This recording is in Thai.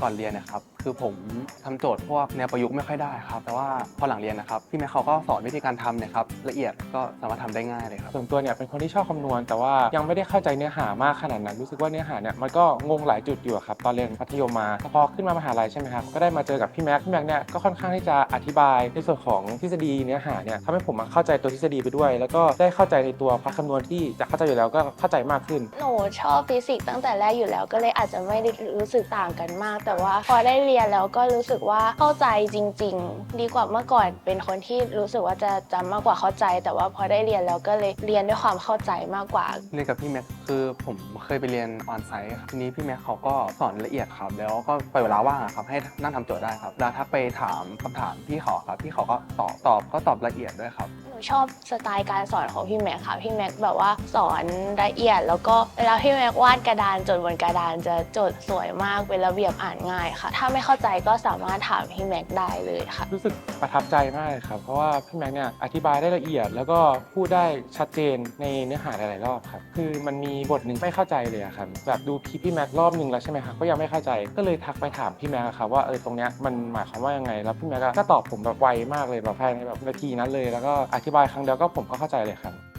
ก่อนเรียนนะครับ คือผมทำโจทย์พวกแนวประยุกต์ไม่ค่อยได้ครับ แต่ว่าพอหลังเรียนนะครับพี่แม่เขาก็สอนวิธีการทำเนะครับละเอียดก็สามารถทำได้ง่ายเลยครับส่วนตัวเนี่ยเป็นคนที่ชอบคำนวณ แต่ว่ายังไม่ได้เข้าใจเนื้อหามากขนาดนั้น รู้สึกว่าเนื้อหาเนี่ยมันก็งงหลายจุดอยู่อะครับตอนเรียนมัธยมมาแต่พอขึ้นมามหาลัยใช่ไหมครับก็ได้มาเจอกับพี่แม็กพี่แม็กเนี่ยก็ค่อนข้างที่จะอธิบายในส่วนของทฤษฎีเนื้อหาเนี่ยทำให้ผมอะเข้าใจตัวทฤษฎีไปด้วย แล้วก็ได้เข้าใจในตัวพระคำนวณที่จะเข้าใจอยู่แล้วก็เข้าใจมากขึ้นหนูชอบฟิสิกส์ตั้งแต่แรกอยู่แล้วก็เลยอาจจะไม่ได้รู้สึกต่างกันมาก แต่ว่าพอได้เรียนแล้วก็รู้สึกว่าเข้าใจจริง ๆ ดีกว่าเมื่อก่อนเป็นคนที่รู้สึกว่าจะจำมากกว่าเข้าใจ แต่ว่าพอได้เรียนแล้วก็เลยเรียนด้วยความเข้าใจมากกว่าเรียนกับพี่แม็กคือผมเคยไปเรียนออนไซต์ครับทีนี้พี่แม็กเขาก็สอนละเอียดครับ แล้วก็ปล่อยเวลาว่างครับ ให้นั่งทำโจทย์ได้ครับแล้วถ้าไปถามคำถามพี่เขาครับพี่เขาก็ตอบตอบก็ตอบละเอียดด้วยครับ นูชอบสไตล์การสอนของพี่แม็กค่ะ พี่แม็กแบบว่าสอนละเอียด แล้วก็เวลาพี่แม็กวาดกระดานจดบนกระดานจะจทย์สวยมากเป็นระเบียบอ่านง่ายค่ะ ถ้าไม่เข้าใจก็สามารถถามพี่แม็กได้เลยค่ะ รู้สึกประทับใจมากเลยครับ เพราะว่าพี่แม็กเนี่ยอธิบายได้ละเอียด แล้วก็พูดได้ชัดเจนในเนื้อหาหลายๆรอบครับ คือมันมีบทหนึ่งไม่เข้าใจเลยอะครับ แบบดูคลิปพี่แม็กรอบหนึ่งแล้วใช่ไหมครับ ก็ยังไม่เข้าใจ ก็เลยทักไปถามพี่แม็กครับว่าเออตรงเนี้ยมันหมายความว่ายังไง แล้วพี่แม็กก็ตอบผมแบบไวมากเลยแบบภายในแบบนาทีนั้นเลย แล้วก็อธิบายครั้งเดียวก็ผมก็เข้าใจเลยครับ